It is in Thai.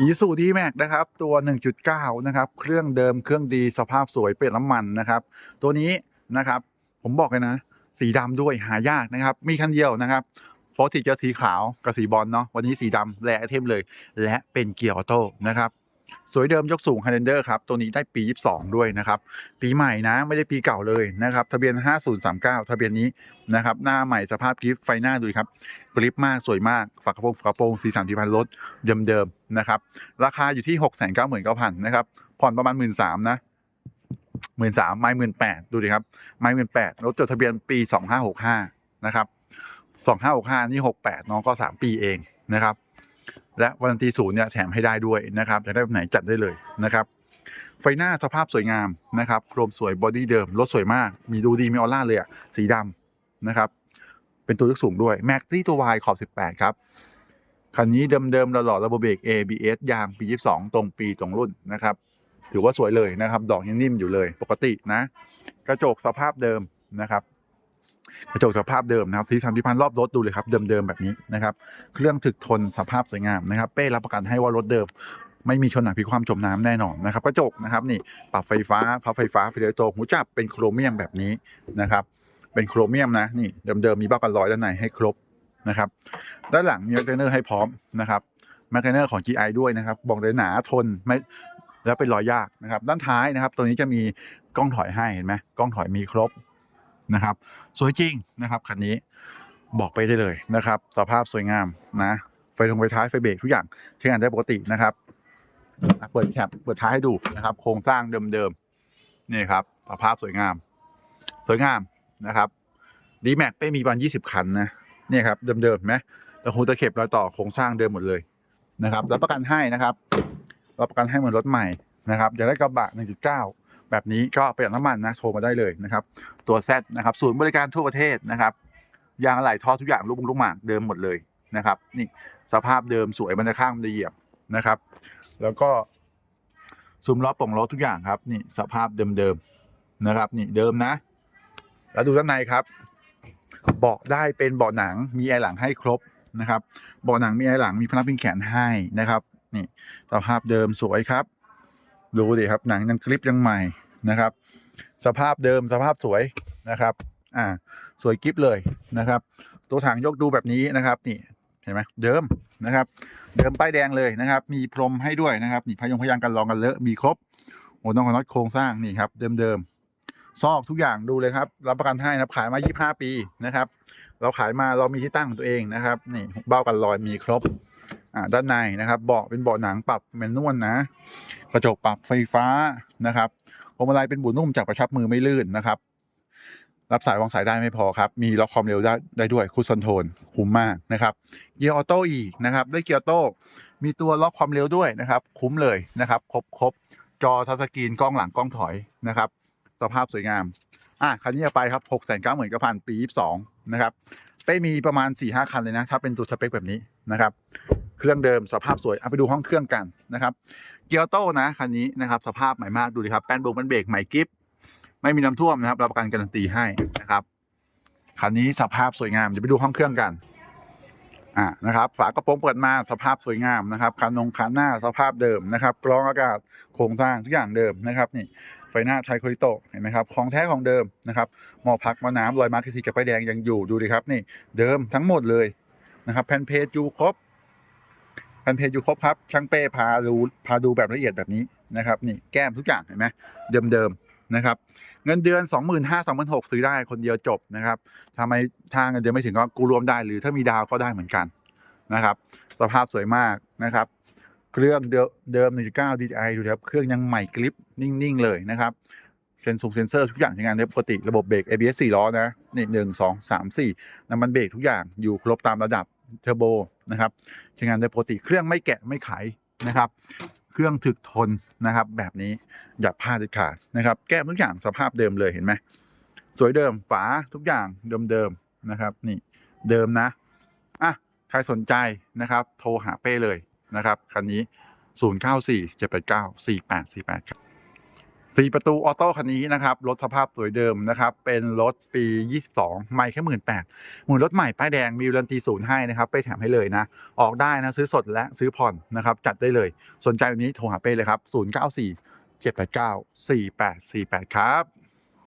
อีสูดีแม็กนะครับ ตัว 1.9 นะครับ เครื่องเดิมเครื่องดีสภาพสวยเปลี่ยนน้ำมันนะครับ ตัวนี้นะครับ ผมบอกเลยนะ สีดำด้วยหายากนะครับ มีคันเดียวนะครับปกติจะสีขาวกับสีบอลเนาะวันนี้สีดำแลไอเทมเลย และเป็นเกียร์ออโต้นะครับ สวยเดิมยกสูง Highlander ครับ ตัวนี้ได้ปี 22 ด้วยนะครับ ปีใหม่นะไม่ได้ปีเก่าเลยนะครับ ทะเบียน 5039 ทะเบียนนี้นะครับ หน้าใหม่สภาพกริฟไฟหน้าดูดิครับกริฟมากสวยมาก ฝากระโปรงฝากระโปรงสีสันพิพันธ์รถเดิมๆนะครับ ราคาอยู่ที่ 699,000นะครับ ผ่อนประมาณ 1 3ื่นนะหมื่นสามไม่หมื่นแปดดูดิครับไม่หมื่นแปดรถจดทะเบียนปี2565นะครับ2565นี่68น้องก็3ปีเองนะครับ และวารันตีศูนย์เนี่ยแถมให้ได้ด้วยนะครับอยากได้แบบไหนจัดได้เลยนะครับไฟหน้าสภาพสวยงามนะครับโครมสวยบอดี้เดิมรถสวยมาก มีดูดีมีออร่าเลยอะสีดำนะครับ เป็นตัวยกสูงด้วยแม็กซี่ตัว Y ขอบ 18 ครับ คันนี้เดิมๆหล่อๆระบบเบรก ABS ยางปี 22 ตรงปีตรงรุ่นนะครับ ถือว่าสวยเลยนะครับ ดอกยังนิ่มอยู่เลยปกตินะ กระจกสภาพเดิมนะครับ กระจกสภาพเดิมนะครับสีสันพิพันธ์รอบรถดูเลยครับเดิมๆแบบนี้นะครับเครื่องถึกทนสภาพสวยงามนะครับเป้รับประกันให้ว่ารถเดิมไม่มีชนหนักพิกความจมน้ำแน่นอนนะครับกระจกนะครับนี่ปรับไฟฟ้าพับไฟฟ้าไฟเดโตหูจับเป็นโครเมียมแบบนี้นะครับ เป็นโครเมียมนะนี่เดิมๆมีบ้ากันร้อยด้านในให้ครบนะครับด้านหลังมีแมกเนอร์ให้พร้อมนะครับแมกเนอร์ของ GI ด้วยนะครับบอกเลยหนาทนไม่แล้วเป็นรอยยากนะครับ ด้านท้ายนะครับ ตัวนี้จะมีกล้องถอยให้เห็นไหมกล้องถอยมีครบ นะครับ สวยจริงนะครับคันนี้บอกไปได้เลยนะครับ สภาพสวยงามนะไฟทงไฟท้ายไฟเบรกทุกอย่างใช้งานได้ปกตินะครับเปิดแคปเปิดท้ายให้ดูนะครับ โครงสร้างเดิมๆนี่ครับ สภาพสวยงาม สวยงามนะครับดีแม็กไม่มีประมาณยี่สิบคันนะเนี่ยครับเดิมๆเห็นไหมตะคูตะเข็บรอยต่อโครงสร้างเดิมหมดเลยนะครับรับประกันให้นะครับรับประกันให้เหมือนรถใหม่นะครับอยากได้กระบะ1.9 แบบนี้ก็ประหยัดน้ำมันนะโทรมาได้เลยนะครับ ตัว Z นะครับศูนย์บริการทั่วประเทศนะครับยางอะไหล่ท่อทุกอย่างลูกมุงลูกหมากเดิมหมดเลยนะครับ นี่สภาพเดิมสวยบรรยากาศมันจะเหยียบนะครับ แล้วก็ซุ้มล้อป่องล้อทุกอย่างครับนี่สภาพเดิมๆนะครับนี่เดิมนะ แล้วดูด้านในครับเบาะได้เป็นเบาะหนังมีแอร์หลังให้ครบนะครับเบาะหนังมีแอร์หลังมีพนักพิงแขนให้นะครับนี่สภาพเดิมสวยครับ ดูดิครับหนังยังกริปยังใหม่นะครับ สภาพเดิมสภาพสวยนะครับ อ่า สวยกริปเลยนะครับ ตัวถังยกดูแบบนี้นะครับนี่เห็นไหมเดิมนะครับ เดิมป้ายแดงเลยนะครับ มีพรมให้ด้วยนะครับนี่พยงพยางกันรองกันเลอะมีครบโอ้น้องขอน็อตโครงสร้างนี่ครับ เดิมๆซอกทุกอย่างดูเลยครับ รับประกันให้นะขายมา 25 ปีนะครับ เราขายมาเรามีที่ตั้งของตัวเองนะครับ นี่เบ้ากันรอยมีครบ ด้านในนะครับเบาะเป็นเบาะหนังปรับแมนนวลนะ กระจกปรับไฟฟ้านะครับพวงมาลัยเป็นบุนุ่มจากประชับมือไม่ลื่นนะครับรับสายวางสายได้ไม่พอครับ มีล็อกความเร็วได้ได้ด้วยคูซอนโทนคุ้มมากนะครับ เกียร์ออโต้อีกนะครับ ได้เกียร์ออโต้ มีตัวล็อกความเร็วด้วยนะครับ คุ้มเลยนะครับ ครบครบจอทัชสกรีนกล้องหลังกล้องถอยนะครับ สภาพสวยงาม อะคันนี้เอาไปครับ6 9 9 0 0 0พันปี22นะครับเป้มีประมาณ4 5คันเลยนะ ถ้าเป็นตัวสเปคแบบนี้นะครับ เครื่องเดิมสภาพสวยเอาไปดูห้องเครื่องกันนะครับ เกียร์โต้นะคันนี้นะครับสภาพใหม่มากดูดิครับแป้นบกแป้นเบรกใหม่กิฟไม่มีน้ำท่วมนะครับรับประกันการันตีให้นะครับคันนี้สภาพสวยงามเดี๋ยวไปดูห้องเครื่องกันอ่านะครับฝากระโปรงเปิดมาสภาพสวยงามนะครับคันนงคันหน้าสภาพเดิมนะครับกรองอากาศโครงสร้างทุกอย่างเดิมนะครับนี่ไฟหน้าไทโคริโตเห็นไหมครับของแท้ของเดิมนะครับหมอพักหมอน้ำรอยมาร์คสีกับป้ายแดงยังอยู่ดูดิครับนี่เดิมทั้งหมดเลยนะครับแผ่นเพจอยู่ครบ นเพจอยู่ครบครับ ช่างเป้พาดูพาดูแบบละเอียดแบบนี้นะครับ นี่แก้มทุกอย่างเห็นไหมเดิมๆนะครับ เงินเดือน 2 5 0 0 0 2 6 0 0ซื้อได้คนเดียวจบนะครับทำไมถ้าเงินเดือนไม่ถึงก็กูรวมได้ หรือถ้ามีดาวก็ได้เหมือนกันนะครับ สภาพสวยมากนะครับ เครื่องเดิมเดิม1.9 DPI ดูครับ เครื่องยังใหม่กริปนิ่งๆ เลยนะครับเซนซูเซนเซอร์ทุกอย่างใช้งานได้ปกติระบบเบรก ABS 4ล้อนะนี่หนึ่งสองสามสี่น้ำมันเบรกทุกอย่างอยู่ครบตามระดับเทอร์โบ นะครับใช้งานได้ปกติเครื่องไม่แกะไม่ไขนะครับ เครื่องถึกทนนะครับ แบบนี้อย่าพลาดเด็ดขาดนะครับ แก้ทุกอย่างสภาพเดิมเลยเห็นไหมสวยเดิมฝาทุกอย่างเดิมๆนะครับ นี่เดิมนะอะใครสนใจนะครับ โทรหาเป้เลยนะครับคันนี้ 0 9 4 7 8 9 4 8 4 8ครับ สีประตูออโต้คันนี้นะครับ รถสภาพสวยเดิมนะครับ เป็นรถปี 22 ไม่แค่หมื่นแปดหมื่นรถใหม่ป้ายแดงมีวารันตีศูนย์ให้นะครับ ไปแถมให้เลยนะ ออกได้นะซื้อสดและซื้อผ่อนนะครับ จัดได้เลย สนใจวันนี้โทรหาเป้เลยครับ 094 789 4848 ครับ